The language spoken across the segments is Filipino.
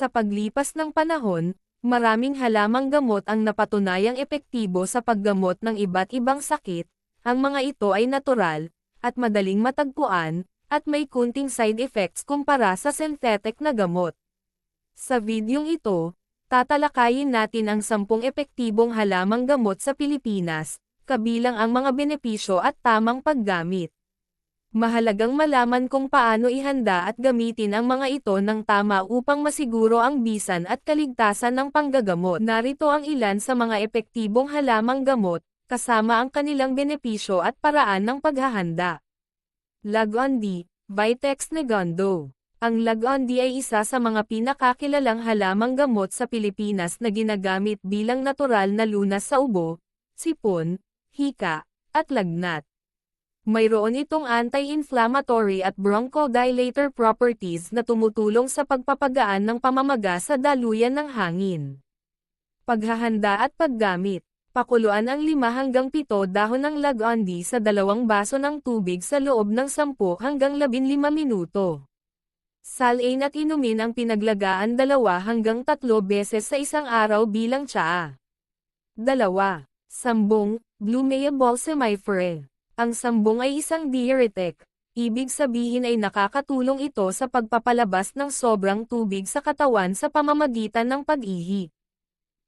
Sa paglipas ng panahon, maraming halamang gamot ang napatunayang epektibo sa paggamot ng iba't ibang sakit, ang mga ito ay natural, at madaling matagpuan, at may kunting side effects kumpara sa synthetic na gamot. Sa videong ito, tatalakayin natin ang sampung epektibong halamang gamot sa Pilipinas, kabilang ang mga benepisyo at tamang paggamit. Mahalagang malaman kung paano ihanda at gamitin ang mga ito ng tama upang masiguro ang bisan at kaligtasan ng panggagamot. Narito ang ilan sa mga epektibong halamang gamot, kasama ang kanilang benepisyo at paraan ng paghahanda. Lagondi, Vitex Negondo. Ang Lagondi ay isa sa mga pinakakilalang halamang gamot sa Pilipinas na ginagamit bilang natural na lunas sa ubo, sipon, hika, at lagnat. Mayroon itong anti-inflammatory at bronchodilator properties na tumutulong sa pagpapagaan ng pamamaga sa daluyan ng hangin. Paghahanda at paggamit. Pakuluan ang 5 hanggang 7 dahon ng lagondi sa dalawang baso ng tubig sa loob ng 10 hanggang 15 minuto. Salain at inumin ang pinaglagaan 2 hanggang 3 beses sa isang araw bilang tsaa. 2. Sambong, Blumea balsamiferae. Ang sambong ay isang diuretic, ibig sabihin ay nakakatulong ito sa pagpapalabas ng sobrang tubig sa katawan sa pamamagitan ng pag-ihi.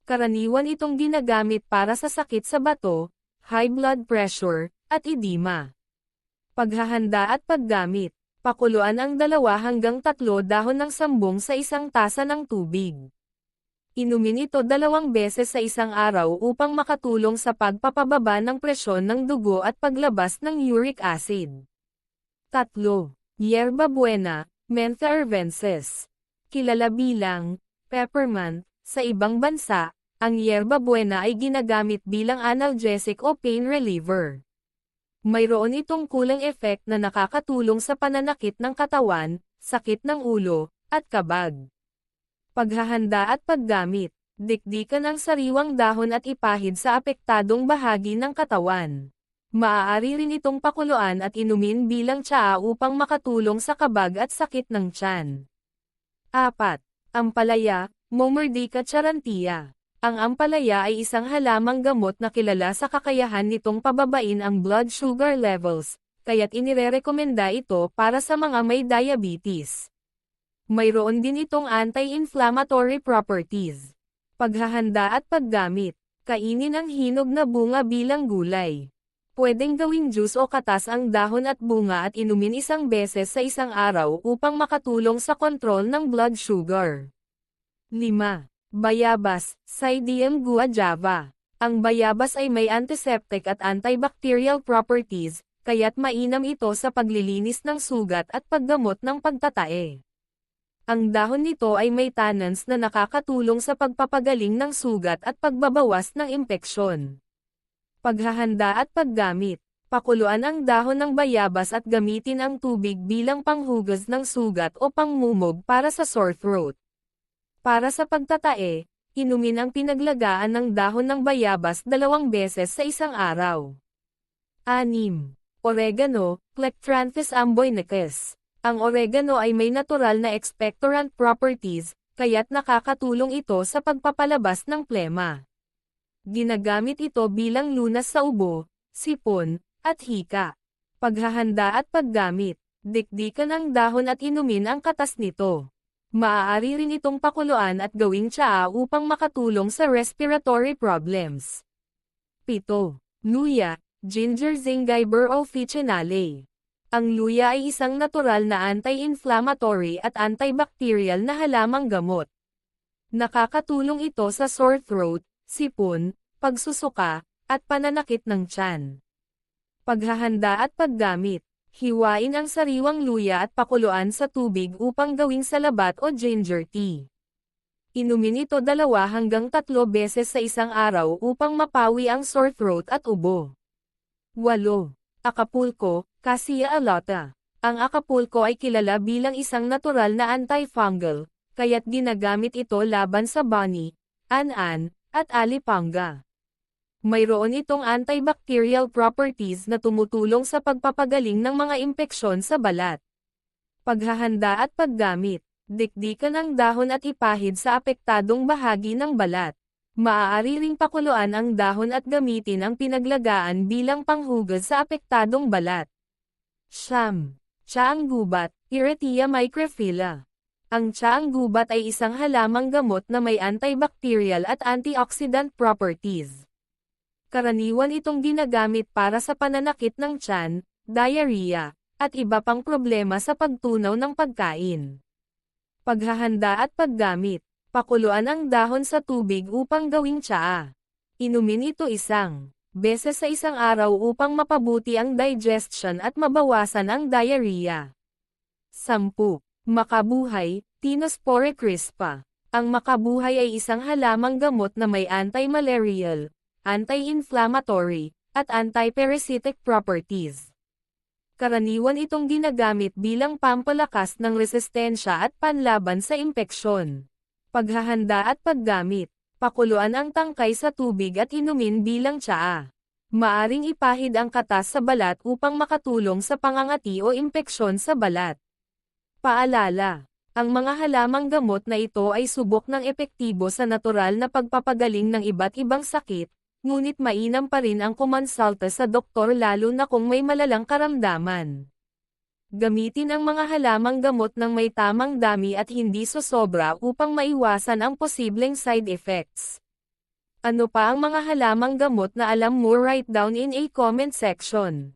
Karaniwan itong ginagamit para sa sakit sa bato, high blood pressure, at edema. Paghahanda at paggamit. Pakuluan ang dalawa hanggang tatlo dahon ng sambong sa isang tasa ng tubig. Inumin ito dalawang beses sa isang araw upang makatulong sa pagpapababa ng presyon ng dugo at paglabas ng uric acid. 3. Yerba Buena, Mentha arvensis. Kilala bilang peppermint sa ibang bansa, ang yerba buena ay ginagamit bilang analgesic o pain reliever. Mayroon itong kulang effect na nakakatulong sa pananakit ng katawan, sakit ng ulo, at kabag. Paghahanda at paggamit. Dikdikan ang sariwang dahon at ipahid sa apektadong bahagi ng katawan. Maaari rin itong pakuluan at inumin bilang tsaa upang makatulong sa kabag at sakit ng tiyan. 4. Ampalaya, Momerdica charantia. Ang ampalaya ay isang halamang gamot na kilala sa kakayahan nitong pababain ang blood sugar levels, kaya't inirerekomenda ito para sa mga may diabetes. Mayroon din itong anti-inflammatory properties. Paghahanda at paggamit. Kainin ang hinog na bunga bilang gulay. Pwedeng gawing juice o katas ang dahon at bunga at inumin isang beses sa isang araw upang makatulong sa kontrol ng blood sugar. 5. Bayabas, Cydium guajava. Ang bayabas ay may antiseptic at antibacterial properties, kaya't mainam ito sa paglilinis ng sugat at paggamot ng pagtatae. Ang dahon nito ay may tannins na nakakatulong sa pagpapagaling ng sugat at pagbabawas ng impeksyon. Paghahanda at paggamit. Pakuluan ang dahon ng bayabas at gamitin ang tubig bilang panghugas ng sugat o pangmumog para sa sore throat. Para sa pagtatae, inumin ang pinaglagaan ng dahon ng bayabas dalawang beses sa isang araw. 6. Oregano, Plectranthus amboinicus. Ang oregano ay may natural na expectorant properties, kaya't nakakatulong ito sa pagpapalabas ng plema. Ginagamit ito bilang lunas sa ubo, sipon, at hika. Paghahanda at paggamit, dikdikan ang dahon at inumin ang katas nito. Maaari rin itong pakuluan at gawing tsaa upang makatulong sa respiratory problems. 7. Luya, Ginger Zingiber officinale. Ang luya ay isang natural na anti-inflammatory at antibacterial na halamang gamot. Nakakatulong ito sa sore throat, sipon, pagsusuka, at pananakit ng tiyan. Paghahanda at paggamit. Hiwain ang sariwang luya at pakuluan sa tubig upang gawing salabat o ginger tea. Inumin ito dalawa hanggang tatlo beses sa isang araw upang mapawi ang sore throat at ubo. 8. Acapulco, Cassia alata. Ang Acapulco ay kilala bilang isang natural na antifungal, kaya't ginagamit ito laban sa bani, an-an, at alipanga. Mayroon itong antibacterial properties na tumutulong sa pagpapagaling ng mga impeksyon sa balat. Paghahanda at paggamit. Dikdikan ang dahon at ipahid sa apektadong bahagi ng balat. Maaari ring pakuluan ang dahon at gamitin ang pinaglagaan bilang panghugas sa apektadong balat. Siyam. Tsaang gubat, Irretia microphylla. Ang tsaang gubat ay isang halamang gamot na may antibacterial at antioxidant properties. Karaniwan itong ginagamit para sa pananakit ng tiyan, diarrhea, at iba pang problema sa pagtunaw ng pagkain. Paghahanda at paggamit. Pakuluan ang dahon sa tubig upang gawing tsaa. Inumin ito isang beses sa isang araw upang mapabuti ang digestion at mabawasan ang diarrhea. 10. Makabuhay, Tinospore crispa. Ang makabuhay ay isang halamang gamot na may anti-malarial, anti-inflammatory, at anti-parasitic properties. Karaniwan itong ginagamit bilang pampalakas ng resistensya at panlaban sa impeksyon. Paghahanda at paggamit. Pakuluan ang tangkay sa tubig at inumin bilang tsaa. Maaring ipahid ang katas sa balat upang makatulong sa pangangati o impeksyon sa balat. Paalala. Ang mga halamang gamot na ito ay subok ng epektibo sa natural na pagpapagaling ng iba't ibang sakit, ngunit mainam pa rin ang kumonsulta sa doktor lalo na kung may malalang karamdaman. Gamitin ang mga halamang gamot ng may tamang dami at hindi sosobra upang maiwasan ang posibleng side effects. Ano pa ang mga halamang gamot na alam mo write down in a comment section.